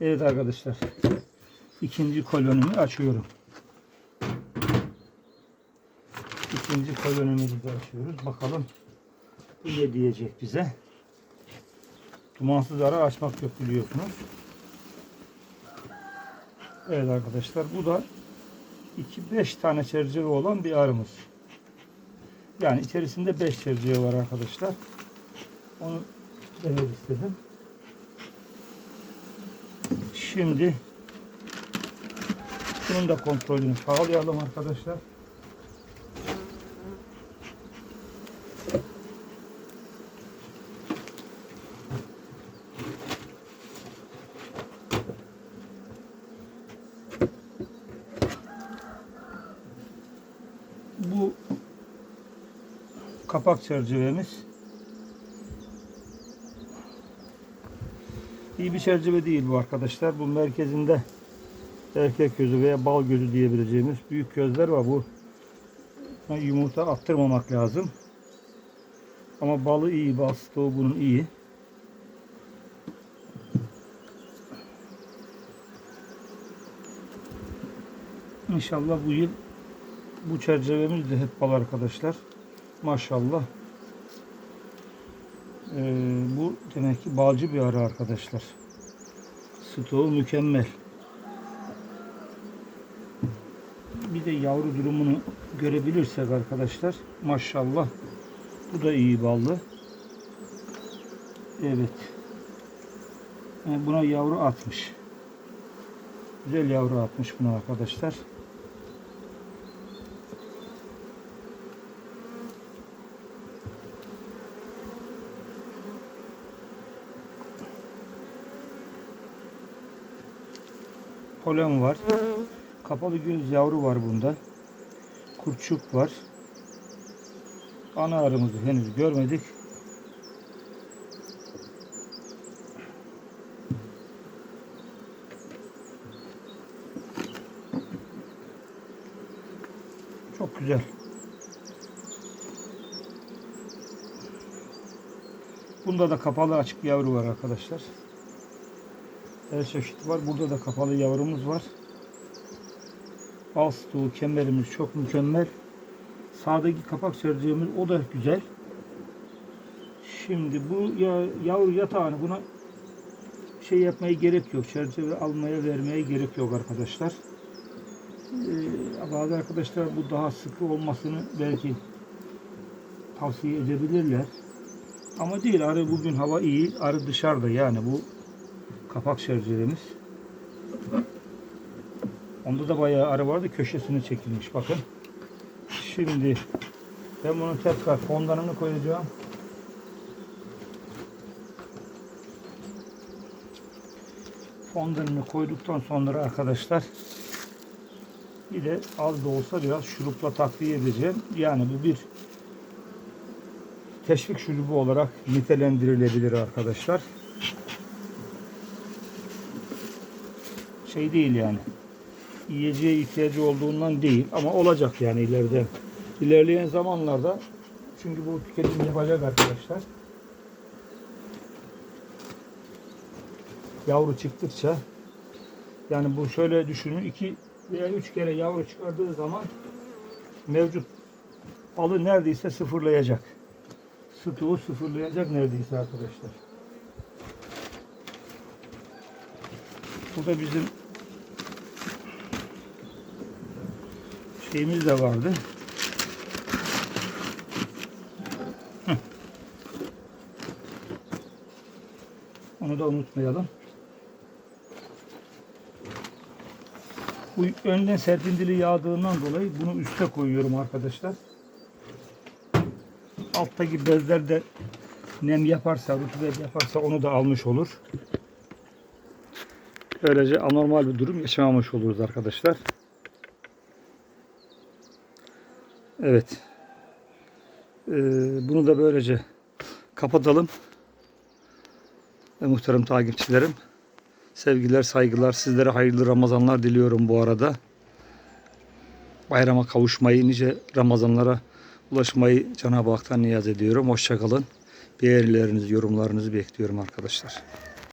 Evet arkadaşlar. ikinci kolonimi açıyorum. İkinci kolonimizi de açıyoruz. Bakalım bu ne diyecek bize. Dumansız ara açmak yok biliyorsunuz. Evet arkadaşlar bu da 2-5 tane çerçeve olan bir arımız. Yani içerisinde 5 çerçeve var arkadaşlar. Onu demek istedim. Şimdi bunun da kontrolünü sağlayalım arkadaşlar. Bu kapak çerçevemiz iyi bir çerçeve değil bu arkadaşlar. Bu merkezinde erkek gözü veya bal gözü diyebileceğimiz büyük gözler var. Bu yumurta attırmamak lazım. Ama balı iyi, bal stoğu bunun iyi. İnşallah bu yıl bu çerçevemiz de hep bal arkadaşlar. Maşallah. Ee, bu demek ki balcı bir arı arkadaşlar. Stoğu mükemmel. Bir de yavru durumunu görebilirsek arkadaşlar. Maşallah. Bu da iyi ballı. Evet. Yani buna yavru atmış. Güzel yavru atmış buna arkadaşlar. Polen var. Kapalı göz yavru var bunda. Kurtçuk var. Ana arımızı henüz görmedik. Çok güzel. Bunda da kapalı açık yavru var arkadaşlar. Her çeşit var. Burada da kapalı yavrumuz var. Bal stoğu kemerimiz çok mükemmel. Sağdaki kapak sereceğimiz o da güzel. Şimdi bu ya, yavru yatağını buna şey yapmaya gerek yok. Çerçeve almaya vermeye gerek yok arkadaşlar. Ee, bazı arkadaşlar bu daha sıkı olmasını belki tavsiye edebilirler. Ama değil arı bugün hava iyi. Arı dışarıda yani bu kapak çerçevemiz. Onda da bayağı arı vardı. Köşesini çekilmiş bakın. Şimdi ben bunun tekrar fondanını koyacağım. Fondanını koyduktan sonra arkadaşlar bir de az da olsa biraz şurupla takviye edeceğim. Yani bu bir teşvik şurubu olarak nitelendirilebilir arkadaşlar. Şey değil yani. Yiyeceğe ihtiyacı olduğundan değil ama olacak yani ileride. İlerleyen zamanlarda çünkü bu tüketim yapacak arkadaşlar. Yavru çıktıkça yani bu şöyle düşünün iki veya üç kere yavru çıkardığı zaman mevcut balı neredeyse sıfırlayacak. Stoğu sıfırlayacak neredeyse arkadaşlar. Burada bizim şeyimiz de vardı. Heh. Onu da unutmayalım. Bu önden serpintili yağdığından dolayı bunu üste koyuyorum arkadaşlar. Alttaki bezler de nem yaparsa, rutubet yaparsa onu da almış olur. Böylece anormal bir durum yaşamamış oluruz arkadaşlar. Evet. Ee, bunu da böylece kapatalım. Ve muhterem takipçilerim. Sevgiler, saygılar. Sizlere hayırlı Ramazanlar diliyorum bu arada. Bayrama kavuşmayı, nice Ramazanlara ulaşmayı Cenab-ı Hak'tan niyaz ediyorum. Hoşçakalın. Beğenilerinizi, yorumlarınızı bekliyorum arkadaşlar.